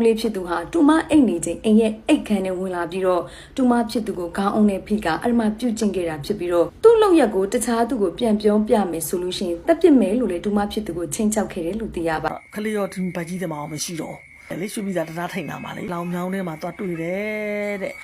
ဦးလေးဖြစ်သူဟာတူမအိတ်နေချိန်အိမ်ရဲ့အိတ်ခမ်းနဲ့ဝင်လာပြီးတော့တူမဖြစ်သူကိုခေါင်းအောင်နဲ့ဖိကအရမပြုတ်ကျင်ခဲ့တာဖြစ်ပြီးတော့သူ့လောက်ရက်ကိုတခြားသူကိုပြန်ပြောပြမယ်ဆိုလို့ရှိရင်တက်ပစ်မယ်လို့လေတူမဖြစ်သူကိုချင်းချောက်ခဲ့တယ်လို့သိရပါခလေးရောဒီဘတ်ကြီးတယ်မအောင်မရှိတော့ လေရွှေပြည်သာတရားထိုင်တာမှာလေလောင်မြောင်းထဲမှာသွားတွေ့တယ်တဲ့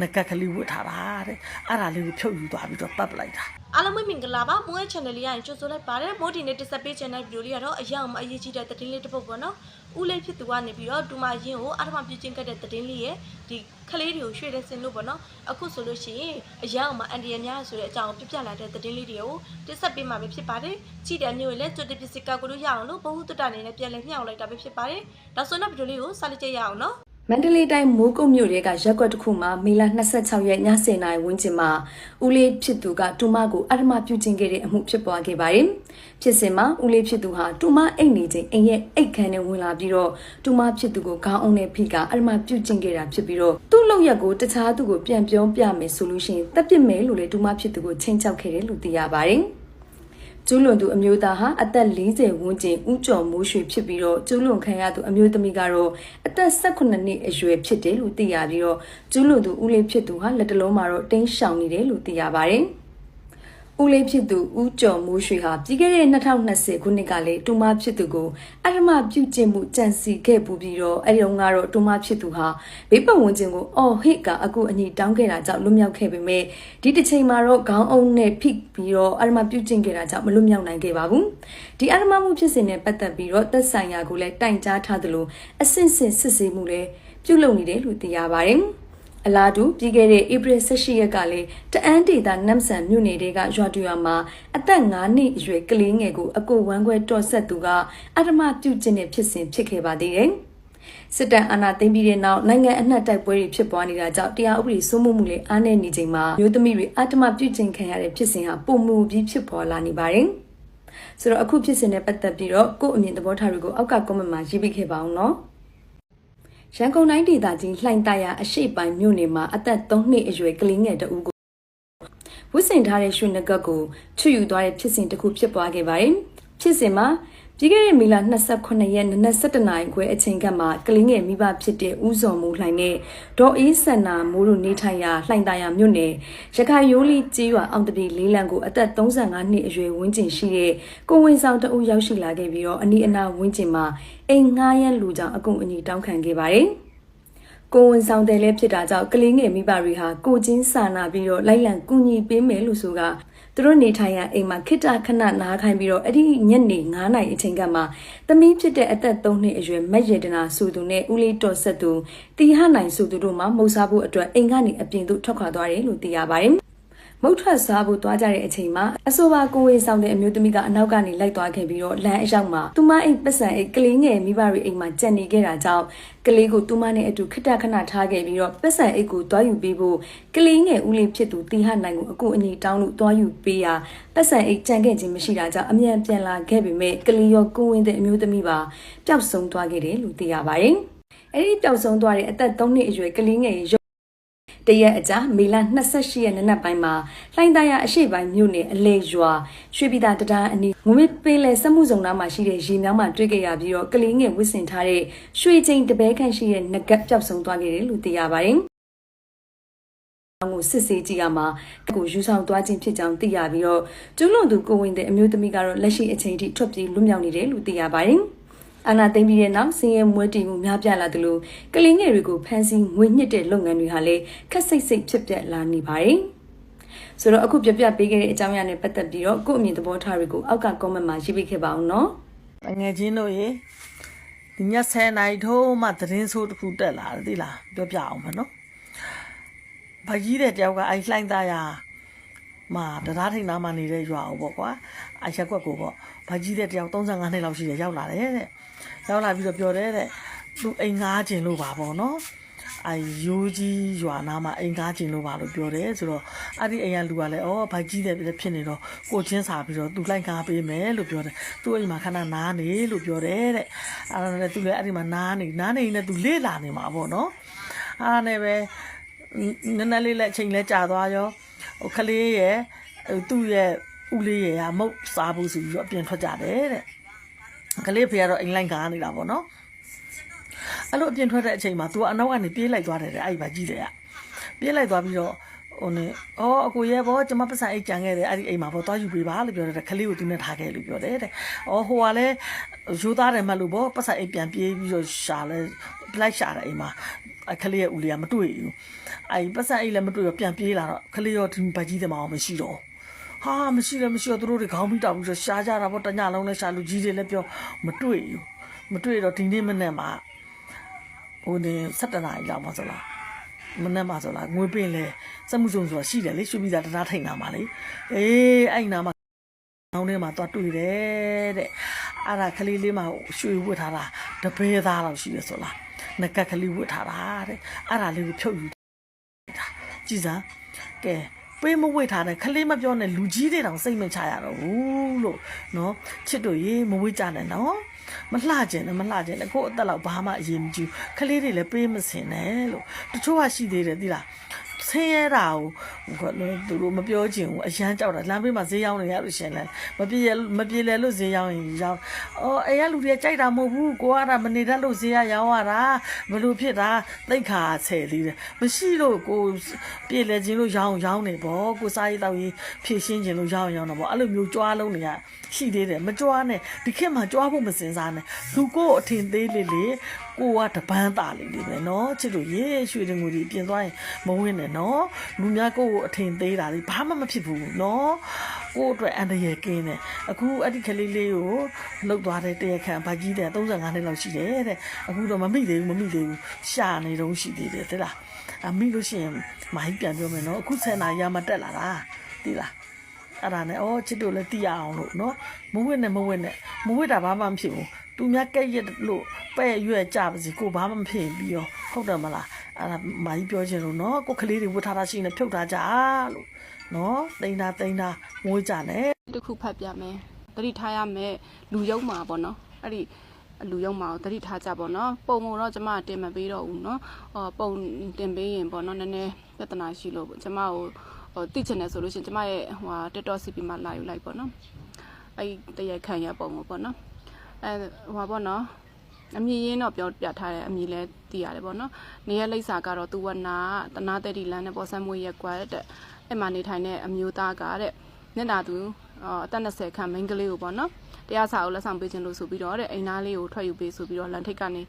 ငကက်ကလေးဝတ်ထားတာတဲ့အဲ့ဒါလေးကိုဖြုတ်ယူသွားပြီးတော့ပတ်ပလိုက်တာအားလုံးပဲမင်္ဂလာပါမိုးရဲ့ channel လေးရရင်ကြိုဆိုလိုက်ပါတယ်မိုးဒီနေ့တက်ဆက်ပေးချင်တဲ့ဗီဒီယိုလေးကတော့အရောက်မအရေးကြီးတဲ့သတင်းလေးတစ်ပုဒ်ပေါ့နော်ဦးလေးဖြစ်သူကနေပြီးတော့ဒူမာရင်ကိုအာထမပြုချင်းကတ်တဲ့သတင်းလေးရဲ့ဒီ ခလေးတွေကိုရွှေ့တဲ့စင်လို့ပေါ့နော်အခုဆိုလို့ရှိရင်အရောက်မအန်ဒီရများဆိုတဲ့အကြောင်းပြပြလာတဲ့သတင်းလေးတွေကိုတက်ဆက်ပေးမှာပဲဖြစ်ပါတယ်ကြည့်တဲ့မျိုးရဲ့လက်ကျွတ်တဲ့ပစ္စည်းကောက်ကိုလို့ရအောင်လို့ဘ ഹു တုတ္တအနေနဲ့ပြန်လည်မျှောက်လိုက်တာပဲဖြစ်ပါတယ်ဒါဆိုတော့ဗီဒီယိုလေးကိုစလိုက်ကြရအောင်နော် မန္တလေးတိုင်းမိုးကုတ်မြို့ရဲကရက်ကွက်တစ်ခုမှာမေလ26ရက်ည10:00နာရီဝန်းကျင်မှာဦးလေးဖြစ်သူကတူမကိုအရမပြုတ်ကျင်ခဲ့တဲ့အမှုဖြစ်ပွားခဲ့ပါတယ်။ဖြစ်စဉ်မှာဦးလေးဖြစ်သူဟာတူမအိတ်နေချိန်အိမ်ရဲ့အိတ်ခမ်းနဲ့ဝင်လာပြီးတော့တူမဖြစ်သူကိုခေါင်းအောင်နဲ့ဖိကအရမပြုတ်ကျင်ခဲ့တာဖြစ်ပြီးတော့သူ့လောက်ရက်ကိုတခြားသူကိုပြန်ပြောပြမယ်ဆိုလို့ရှိရင်တက်ပစ်မယ်လို့လေတူမဖြစ်သူကိုချင်းချောက်ခဲ့တယ်လို့သိရပါတယ်။ ကျူးလွန်သူအမျိုးသားဟာအသက်40ဝန်းကျင်ဦးကျော်မိုးရွှေဖြစ်ပြီးတော့ကျူးလွန်ခံရသူအမျိုးသမီးကတော့အသက်18နှစ်အရွယ်ဖြစ်တယ်လို့သိရပြီးတော့ကျူးလွန်သူဦးလေးဖြစ်သူဟာလက်တလုံးမှာတော့တင်းရှောင်နေတယ်လို့သိရပါတယ်။ ဦးလေးဖြစ်သူဦးကျော်မိုးရွှေဟာပြီးခဲ့တဲ့2020ခုနှစ်ကလေတူမဖြစ်သူကိုအရမပြုတ်ကျင့်မှုကြံစီခဲ့ပူပြီးတော့အဲဒီတော့ကတော့တူမဖြစ်သူဟာဘေးပတ်ဝန်းကျင်ကိုအော်ဟစ်ကအကူအညီတောင်းခဲ့တာကြောင့်လွတ်မြောက်ခဲ့ပေမဲ့ဒီတစ်ချိန်မှာတော့ခေါင်းအုံနဲ့ဖိပြီးတော့အရမပြုတ်ကျင့်ခဲ့တာကြောင့်မလွတ်မြောက်နိုင်ခဲ့ပါဘူးဒီအရမမှုဖြစ်စဉ်နဲ့ပတ်သက်ပြီးတော့သက်ဆိုင်ရာကိုလည်းတိုင်ကြားထားသလိုအဆင့်ဆင့်စစ်ဆေးမှုလည်းပြုလုပ်နေတယ်လို့သိရပါတယ် အလားတူပြီးခဲ့တဲ့ဧပြီ18ရက်ကလည်းတအန်းဒေတာနမ်ဆန်မြို့နယ်တွေကရွာတူရွာမှာအသက်9နှစ်အရွယ်ကလေးငယ်ကိုအကိုဝမ်းခွဲတော်ဆက်သူကအဓမ္မပြုကျင့်တဲ့ဖြစ်စဉ်ဖြစ်ခဲ့ပါသေးတယ်။စစ်တပ်အာဏာသိမ်းပြီးတဲ့နောက်နိုင်ငံအနှံ့တိုက်ပွဲတွေဖြစ်ပွားနေတာကြောင့်တရားဥပဒေစိုးမိုးမှုလည်းအားနည်းနေချိန်မှာမျိုးသမီးတွေအဓမ္မပြုကျင့်ခံရတဲ့ဖြစ်စဉ်ဟာပုံမူပြီးဖြစ်ပေါ်လာနေပါတယ်။ဆိုတော့အခုဖြစ်စဉ်နဲ့ပတ်သက်ပြီးတော့ကို့အမြင်သဘောထားတွေကိုအောက်ကကွန်မန့်မှာရေးပေးခဲ့ပါအောင်နော်။ ရန်ကုန်တိုင်းဒေသကြီးလှိုင်သာယာအရှိပိုင်းမြို့နယ်မှာအသက်3နှစ်အရွယ်ကလေးငယ်တအူးကိုဝစ်စင်ထားတဲ့ရွှေနဂတ်ကိုချွတ်ယူသွားတဲ့ဖြစ်စဉ်တစ်ခုဖြစ်ပွားခဲ့ပါတယ်။ဖြစ်စဉ်မှာ ပြီးခဲ့တဲ့မေလ28ရက်နေ့နနက်7:00နာရီခွဲအချိန်ကမှကလေးငယ်မိဘဖြစ်တဲ့ဦးစော်မိုးလှိုင်နဲ့ဒေါ်အေးဆန္နာမိုးတို့နေထိုင်ရာလှိုင်သာယာမြို့နယ်ရခိုင်ရိုးလီကျေးရွာအောင်တပီလေးလံကိုအသက်35နှစ်အရွယ်ဝန်းကျင်ရှိတဲ့ကိုဝင်ဆောင်တအုပ်ရောက်ရှိလာခဲ့ပြီးတော့အနီးအနားဝန်းကျင်မှာအိမ်ငှားရမ်းလူကြောင့်အကုအညီတောင်းခံခဲ့ပါတယ်။ကိုဝန်ဆောင်တယ်လည်းဖြစ်တာကြောင့်ကလေးငယ်မိဘတွေဟာကိုချင်းစာနာပြီးတော့လိုက်လံကူညီပေးမယ်လို့ဆိုက သူတို့နေထိုင်ရအိမ်မှာခိတ္တခဏနားခိုင်းပြီးတော့အဲ့ဒီညနေ9နာရီအချိန်ကမှသမီးဖြစ်တဲ့အသက်3နှစ်အရွယ်မက်ရတနာဆိုသူနဲ့ဦးလေးတော်ဆက်သူတီဟနိုင်ဆိုသူတို့မှမုတ်စားဖို့အတွက်အိမ်ကနေအပြင်သို့ထွက်ခွာသွားတယ်လို့သိရပါတယ် မုတ်ထွက်စားဖို့သွားကြတဲ့အချိန်မှာအဆိုပါကိုဝေဆောင်တဲ့အမျိုးသမီးကအနောက်ကနေလိုက်သွားခဲ့ပြီးတော့လမ်းအရောက်မှာသူမအိတ်ပတ်စံအိတ်ကလေးငယ်မိဘတွေအိမ်မှာကြံနေခဲ့တာကြောင့်ကလေးကိုသူမနဲ့အတူခစ်တခဏထားခဲ့ပြီးတော့ပတ်စံအိတ်ကိုတွားယူပေးဖို့ကလေးငယ်ဦးလေးဖြစ်သူတီဟနိုင်ကိုအကူအညီတောင်းလို့တွားယူပေးရာပတ်စံအိတ်ကြံခဲ့ခြင်းမရှိတာကြောင့်အမြန်ပြန်လာခဲ့ပေမဲ့ကလေးရောကိုဝင်တဲ့အမျိုးသမီးပါပျောက်ဆုံးသွားခဲ့တယ်လို့သိရပါတယ်။အဲဒီပျောက်ဆုံးသွားတဲ့အသက်3နှစ်အရွယ်ကလေးငယ်ရဲ့ တရက်အကြာမေလ28ရက်နေ့နက်ပိုင်းမှာလှိုင်းသားရအရှိပိုင်းမြို့နယ်အလေရွာရွှေပြည်သာတံတားအနီးငွေပင်လယ်စက်မှုစုံနားမှာရှိတဲ့ရေမြောင်းမှာတွေ့ကြရပြီးတော့ကလေးငယ်ဝစ်စင်ထားတဲ့ရွှေချင်းတပဲခန့်ရှိတဲ့ငကက်ပျောက်ဆုံးသွားခဲ့တယ်လို့သိရပါတယ်။အောင်ကိုစစ်ဆေးကြည့်ရမှာကိုယူဆောင်သွားခြင်းဖြစ်ကြောင်းသိရပြီးတော့ကျူးလွန်သူကိုဝင်တဲ့အမျိုးသမီးကတော့လက်ရှိအချိန်ထိထွက်ပြေးလွတ်မြောက်နေတယ်လို့သိရပါတယ်။ အာနာသိမ့်ပြီးတဲ့နောက်စင်ရဲမွေးတီမှုများပြားလာသလိုကလေးငယ်တွေကိုဖမ်းဆီးငွေညှစ်တဲ့လုပ်ငန်းတွေဟာလည်းခက်စိတ်စိတ်ဖြစ်ပျက်လာနေပါတယ်။ဆိုတော့အခုပြပြပေးခဲ့တဲ့အကြောင်းအရာနဲ့ပတ်သက်ပြီးတော့ကို့အမြင်သဘောထားတွေကိုအောက်က comment မှာရေးပေးခဲ့ပါအောင်နော်။ငယ်ချင်းတို့ရေဒီည10နိုင်ထိုးမှသတင်းဆိုးတစ်ခုတက်လာတယ်သိလားပြောပြအောင်မနော်ဘာကြီးတဲ့တယောက်ကအိုင်လှိုင်းသားရမှာတရားထိန်နားမှာနေတဲ့ရွာအောင်ပေါ့ကွာအိုင်ရက်ကွက်ကိုပေါ့ဘာကြီးတဲ့တယောက်35နှစ်လောက်ရှိတယ်ရောက်လာတယ်တဲ့ ရောက်လာပြီးတော့ပြောတယ်တဲ့သူအိမ်ငားခြင်းလို့ပါပေါ့နော်အဲရိုးကြီးရွာနာမှာအိမ်ကားကျင်လို့ပါလို့ပြောတယ်ဆိုတော့အဲ့ဒီအိမ်ကလူကလည်းဩဘိုက်ကြီးတယ်ဖြစ်နေတော့ကိုချင်းစာပြီးတော့သူလိုက်ကားပေးမယ်လို့ပြောတယ်သူ့အိမ်မှာခဏနားနေလို့ပြောတယ်တဲ့အဲ့ဒါနဲ့သူလည်းအဲ့ဒီမှာနားနေနားနေနေသူလေ့လာနေမှာပေါ့နော်အဲ့ဒါနဲ့ပဲနည်းနည်းလေးလက်ချိန်လဲကြာသွားရောဟိုကလေးရဲ့သူ့ရဲ့ဦးလေးရဲ့ကမုတ်စားဖို့ဆိုပြီးတော့အပြင်ထွက်ကြတယ်တဲ့ ကလေးဖေကတော့အိမ်လိုက်ကားနေတာပေါ့နော်အဲ့လိုအပြင်ထွက်တဲ့အချိန်မှာ तू ကအနောက်ကနေပြေးလိုက်သွားတယ်တဲ့အဲ့ဒီဘာကြီးတယ်ကပြေးလိုက်သွားပြီးတော့ဟိုနေအော်အကိုရဲ့ဘောကျမပတ်စံအိတ်ကြံခဲ့တယ်အဲ့ဒီအိမ်မှာဘောသွားယူပေးပါလို့ပြောတယ်ခလေးကိုသူနဲ့ထားခဲ့လို့ပြောတယ်တဲ့အော်ဟိုကလည်းရိုးသားတယ်မှတ်လို့ဘောပတ်စံအိတ်ပြန်ပြေးပြီးတော့ရှာလဲလိုက်ရှာတယ်အိမ်မှာအခလေးရဲ့ဦးလေးကမတွေ့ဘူးအဲ့ဒီပတ်စံအိတ်လည်းမတွေ့တော့ပြန်ပြေးလာတော့ခလေးရောဒီဘာကြီးတယ်မအောင်မရှိတော့ ဟာမရှိလည်းမရှိတော့သူတို့တွေခေါင်းပြီးတောက်ပြီးတော့ရှာကြတာပေါ့တညလုံးလည်းရှာလူကြီးတွေလည်းပြောမတွေ့ဘူးမတွေ့တော့ဒီနေ့မနေ့မှာဟိုနေ7နာရီလောက်မှဆိုလားမနဲ့မှာဆိုလားငွေပင်လဲစက်မှုစုံဆိုတာရှိတယ်လေရွှေပြည်သာတရားထိုင်တာမှာလေအေးအဲ့နာမှာနောင်ထဲမှာသွားတွေ့တယ်တဲ့အဲ့ဒါကလေးလေးမှာရွှေဝတ်ထားတာတပဲသားလောက်ရှိတယ်ဆိုလားငကက်ကလေးဝတ်ထားတာတဲ့အဲ့ဒါလေးကိုဖြုတ်ယူတာကြည်စမ်းကဲ ပေးမဝိတ်ထားတဲ့ခလေးမပြောနဲ့လူကြီးတွေတောင်စိတ်မချရတော့ဘူးလို့နော်ချစ်တို့ရေမဝိတ်ကြနဲ့နော်မလှကျင်နဲ့မလှကျင်နဲ့ကိုယ့်အသက်လောက်ဘာမှအရင်မကြည့်ဘူးခလေးတွေလည်းပေးမစင်နဲ့လို့တချို့ကရှိသေးတယ်သိလား ဆင်းရဲတာကိုဟိုကသူတို့မပြောချင်ဘူးအရန်ကြောက်တာလမ်းဘေးမှာဈေးရောက်နေရလို့ရှင်လဲမပြေရမပြေလဲလို့ဈေးရောက်ရင်ရောက်အော်အဲ့ရလူတွေကြိုက်တာမဟုတ်ဘူးကိုကတော့မနေတတ်လို့ဈေးရရောက်ရတာဘလို့ဖြစ်တာသိခါဆယ်သေးတယ်မရှိလို့ကိုပြေလဲခြင်းလို့ရောင်းရောင်းနေပေါ့ကိုစားရေးတောက်ရေးဖြည့်ရှင်းခြင်းလို့ရောင်းရောင်းတော့ပေါ့အဲ့လိုမျိုးကြွားလုံးနေရရှိသေးတယ်မကြွားနဲ့ဒီခေတ်မှာကြွားဖို့မစင်စားနဲ့လူကိုအထင်သေးလေးလေး ကိုကတပန်းသားလေးလေးပဲနော်ချစ်တို့ရေရွှေငွေတွေပြင်သွားရင်မဝင်နဲ့နော်လူများကိုကိုအထင်သေးတာလေဘာမှမဖြစ်ဘူးနော်ကိုအတွက်အန္တရာယ်ကင်းတယ်အခုအဲ့ဒီကလေးလေးကိုလှုပ်သွားတဲ့တရခံဘာကြီးတဲ့35နှစ်လောက်ရှိတယ်တဲ့အခုတော့မမိသေးဘူးမမိသေးဘူးရှာနေတုန်းရှိသေးတယ်တဲ့လားအမိလို့ရှိရင်မိုင်းပြန်ပြောမယ်နော်အခု10နာရီမှတက်လာတာတိလားအဲ့ဒါနဲ့ဩချစ်တို့လည်းတိရအောင်လို့နော်မဝစ်နဲ့မဝစ်နဲ့မဝစ်တာဘာမှမဖြစ်ဘူးသူများကဲ့ရလို့ ပဲ့ရွက်ကြပါစီကိုဘာမှမဖြစ်ပြီးရောဟုတ်တယ်မလားအဲ့ဒါမာကြီးပြောချင်လို့နော်ကိုကလေးတွေဝတ်ထားတာရှိနေဖြုတ်ထားကြလို့နော်တိန်တာတိန်တာငွေကြနဲ့တစ်ခုဖတ်ပြမယ်တတိထားရမယ်လူယုံမှာပေါ့နော်အဲ့ဒီလူယုံမှာကိုတတိထားကြပေါ့နော်ပုံပုံတော့ကျမတင်မပေးတော့ဘူးနော်ဟောပုံတင်ပေးရင်ပေါ့နော်နည်းနည်းပြဿနာရှိလို့ကျမကိုဟိုတိချင်တယ်ဆိုလို့ရှိရင်ကျမရဲ့ဟို TikTok CP မှာလာယူလိုက်ပေါ့နော်အဲ့တရက်ခံရပုံကိုပေါ့နော်အဲဟိုပေါ့နော် အမည်ရင်းတော့ပြောပြထားတယ်အမည်လဲသိရတယ်ပေါ့နော်နေရလိပ်စာကတော့သူဝနာတနာတက်တီလန်နဲ့ပေါ်ဆမ်မွေးရက်ကွာတဲ့အဲ့မှာနေထိုင်တဲ့အမျိုးသားကတဲ့မျက်နှာသူအော်အသက်20ခန့်မိန်းကလေးကိုပေါ့နော်တရားစာအုပ်လက်ဆောင်ပေးခြင်းလို့ဆိုပြီးတော့တဲ့အိမ်သားလေးကိုထွက်ယူပေးဆိုပြီးတော့လန်ထိတ်ကနေ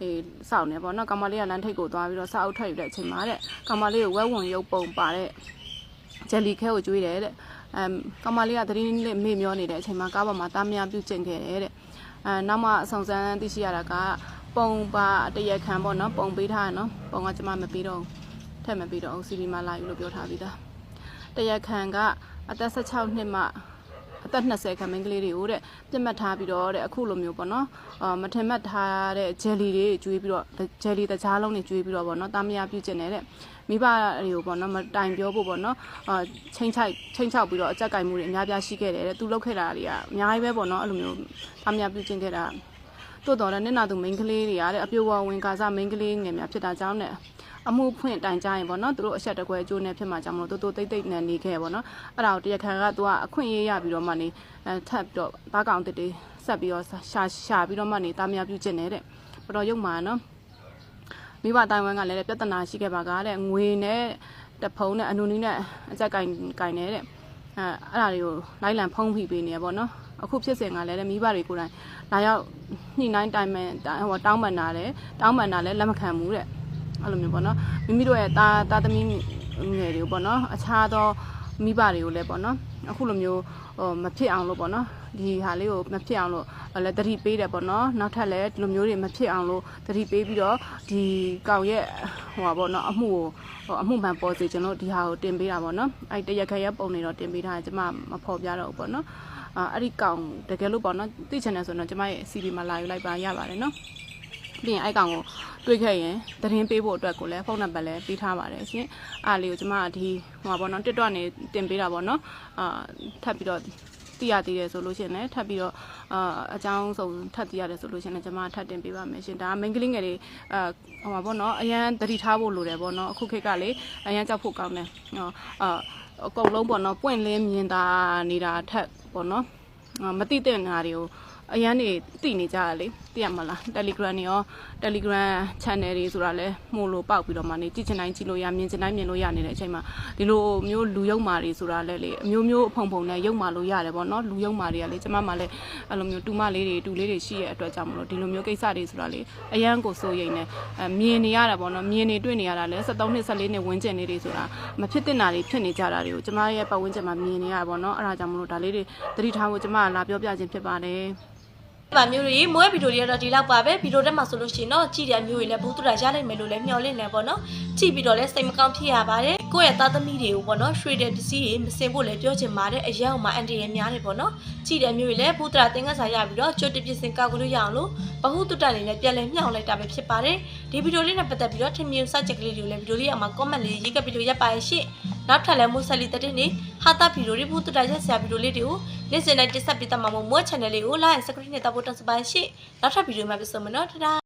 အေးစောင့်နေပေါ့နော်ကောင်မလေးကလန်ထိတ်ကိုသွားပြီးတော့စာအုပ်ထွက်ယူတဲ့အချိန်မှာတဲ့ကောင်မလေးကိုဝက်ဝင်ရုပ်ပုံပါတဲ့ဂျယ်လီခဲကိုကျွေးတယ်တဲ့အမ်ကောင်မလေးကသတရင်လေးမေ့မျောနေတဲ့အချိန်မှာကားပေါ်မှာတားမယာပြုတ်ကျင်ခဲ့တယ်တဲ့ အဲနောက်မှအဆောင်စမ်းသိရှိရတာကပုံပါတရက်ခံပေါ့နော်ပုံပေးထားရနော်ပုံကကျမမပေးတော့ဘူးထက်မပေးတော့ဘူးစီဒီမှာလာယူလို့ပြောထားပြီးသားတရက်ခံကအသက်16နှစ်မှအ သက်20ခန့်မိန်းကလေးတွေကိုတဲ့ပြစ်မှတ်ထားပြီးတော့တဲ့အခုလိုမျိုးပေါ့နော်အာမထင်မှတ်ထားတဲ့ဂျယ်လီတွေကျွေးပြီးတော့ဂျယ်လီတကြားလုံးတွေကျွေးပြီးတော့ပေါ့နော်တာမယာပြုတ်ကျင်နေတဲ့မိဘတွေကိုပေါ့နော်မတိုင်ပြောဖို့ပေါ့နော်အာချိန်ချိုက်ချိန်ချောက်ပြီးတော့အကြက်ကင်မှုတွေအများပြားရှိခဲ့တယ်တဲ့သူလုပ်ခဲ့တာတွေကအများကြီးပဲပေါ့နော်အဲ့လိုမျိုးတာမယာပြုတ်ကျင်ခဲ့တာတိုးတော်တဲ့နင့်နာသူမိန်းကလေးတွေကတဲ့အပြိုဝဝင်ကာစားမိန်းကလေးငယ်များဖြစ်တာကြောင့်နဲ့ အမှုဖွင့်တိုင်ကြရင်ပေါ့နော်သူတို့အဆက်တကွဲအကျိုးနဲ့ဖြစ်မှာကြောင့်မလို့တိုးတိုးတိတ်တိတ်နဲ့နေခဲ့ပေါ့နော်အဲ့ဒါကိုတရားခံကသူကအခွင့်အရေးရပြီးတော့မှနေအဲထပ်ပြီးတော့ဘာကောင်တစ်တေးဆက်ပြီးတော့ရှာရှာပြီးတော့မှနေတာမယာပြုတ်ကျင်နေတဲ့တော်တော်ရုံမာနော်မိဘတိုင်ဝမ်ကလည်းပြဿနာရှိခဲ့ပါကတဲ့ငွေနဲ့တဖုံနဲ့အနူနီနဲ့အကြက်ကင်ကင်နေတဲ့အဲအဲ့ဒါတွေကိုလိုက်လံဖုံးဖိပေးနေရပေါ့နော်အခုဖြစ်စဉ်ကလည်းမိဘတွေကိုယ်တိုင်လာရောက်ညှိနှိုင်းတိုင်မယ်ဟိုတောင်းပန်တာလဲတောင်းပန်တာလဲလက်မခံဘူးတဲ့ အဲ့လိုမျိုးပေါ့နော်မိမိတို့ရဲ့တာတာသမီးငယ်တွေကိုပေါ့နော်အခြားသောမိဘတွေကိုလည်းပေါ့နော်အခုလိုမျိုးဟိုမဖြစ်အောင်လို့ပေါ့နော်ဒီဟာလေးကိုမဖြစ်အောင်လို့လည်းတတိပေးတယ်ပေါ့နော်နောက်ထပ်လည်းဒီလိုမျိုးတွေမဖြစ်အောင်လို့တတိပေးပြီးတော့ဒီကောင်ရဲ့ဟိုပါပေါ့နော်အမှုကိုဟိုအမှုမှန်ပေါ်စေချင်လို့ဒီဟာကိုတင်ပေးတာပေါ့နော်အဲ့တရက်ခရက်ပုံနေတော့တင်ပေးထားတယ်ကျွန်မမဖော်ပြတော့ဘူးပေါ့နော်အာအဲ့ဒီကောင်တကယ်လို့ပေါ့နော်သိချင်တယ်ဆိုတော့ကျွန်မရဲ့ CV မှာလာယူလိုက်ပါရပါတယ်နော် ပြီးရင်အဲ့ကောင်ကိုတွေ့ခဲ့ရင်သတင်းပေးဖို့အတွက်ကိုလည်းဖုန်းနံပါတ်လည်းပေးထားပါတယ်ရှင်အားလေးကိုကျမကဒီဟိုပါဘောနော် TikTok နေတင်ပေးတာပေါ့နော်အာထပ်ပြီးတော့သိရသေးတယ်ဆိုလို့ရှိရင်လည်းထပ်ပြီးတော့အာအကြောင်းစုံထပ်သိရတယ်ဆိုလို့ရှိရင်လည်းကျမထပ်တင်ပေးပါမယ်ရှင်ဒါက main ကလေးငယ်တွေအာဟိုပါဘောနော်အရန်တတိထားဖို့လိုတယ်ပေါ့နော်အခုခေတ်ကလေအရန်ကြောက်ဖို့ကောင်းတယ်ဟောအာအကုန်လုံးပေါ့နော်ပွင့်လင်းမြင်သာနေတာထက်ပေါ့နော်အာမသိတဲ့နာတွေကို အရန်နေတည်နေကြရလေသိရမလား Telegram တွေရော Telegram channel တွေဆိုတာလဲမို့လို့ပေါက်ပြီးတော့မှနေကြည့်ချင်တိုင်းကြည့်လို့ရမြင်ချင်တိုင်းမြင်လို့ရနေတဲ့အချိန်မှာဒီလိုမျိုးလူယုံမာတွေဆိုတာလဲလေအမျိုးမျိုးအဖုံဖုံနဲ့ယုံမာလို့ရတယ်ပေါ့နော်လူယုံမာတွေကလေကျမမှလည်းအဲ့လိုမျိုးတူမလေးတွေတူလေးတွေရှိရဲ့အတွက်ကြောင့်မလို့ဒီလိုမျိုးကိစ္စတွေဆိုတာလေအရန်ကိုစိုးရိမ်နေအမြင်နေရတာပေါ့နော်မြင်နေတွေ့နေရတာလဲ73နှစ်14နှစ်ဝန်းကျင်လေးတွေဆိုတာမဖြစ်တင်တာတွေဖြစ်နေကြတာတွေကိုကျမရဲ့ပတ်ဝန်းကျင်မှာမြင်နေရတာပေါ့နော်အဲ့ဒါကြောင့်မလို့ဒါလေးတွေသတိထားဖို့ကျမကလာပြောပြခြင်းဖြစ်ပါတယ်ဒီ ပါမျိုးတွေမွေးဗီဒီယိုတွေကတော့ဒီလောက်ပါပဲဗီဒီယိုတက်မှာဆိုလို့ရှိရင်တော့ကြည့်တဲ့မျိုးတွေလည်းဘူးတူတာရနိုင်မယ်လို့လည်းမျှော်လင့်နေပေါ့နော်ကြည့်ပြီးတော့လည်းစိတ်မကောင်းဖြစ်ရပါတယ်ကိုယ့်ရဲ့သားသမီးတွေကိုပေါ့နော်ရွှေတဲ့ပစ္စည်းတွေမစင်ဖို့လည်းပြောချင်ပါတယ်အရောက်မှာအန်တီရဲ့များတယ်ပေါ့နော်ကြည့်တဲ့မျိုးတွေလည်းဘူးတူတာသင်္ကန်းစာရပြီးတော့ကျွတ်တပစ္စင်ကောက်လို့ရအောင်လို့ဘဟုတုတအနေနဲ့ပြန်လည်မျှော်လိုက်တာပဲဖြစ်ပါတယ်ဒီဗီဒီယိုလေးနဲ့ပတ်သက်ပြီးတော့ထင်မြင်စချက်ကလေးတွေကိုလည်းဗီဒီယိုလေးအောက်မှာ comment လေးရေးခဲ့ပြီးလို့ရပါရဲ့ရှင့်နောက်ထပ်လည်းမိုးဆက်လီတက်တဲ့နေ ဟာတာဗီဒီယိုတွေဘူးတူတာရက်ဆရာဗီဒီယိုလေးတွေကိုနေ့စဉ်နဲ့တင်ဆက်ပေးတတ်မှာမို့မိုး channel လေးကို like and subscribe နဲ့တောက်ဖို့တောင်းစပါရှင့်နောက်ထပ်ဗီဒီယိုမှာပြန်ဆုံမယ်နော်ထတာ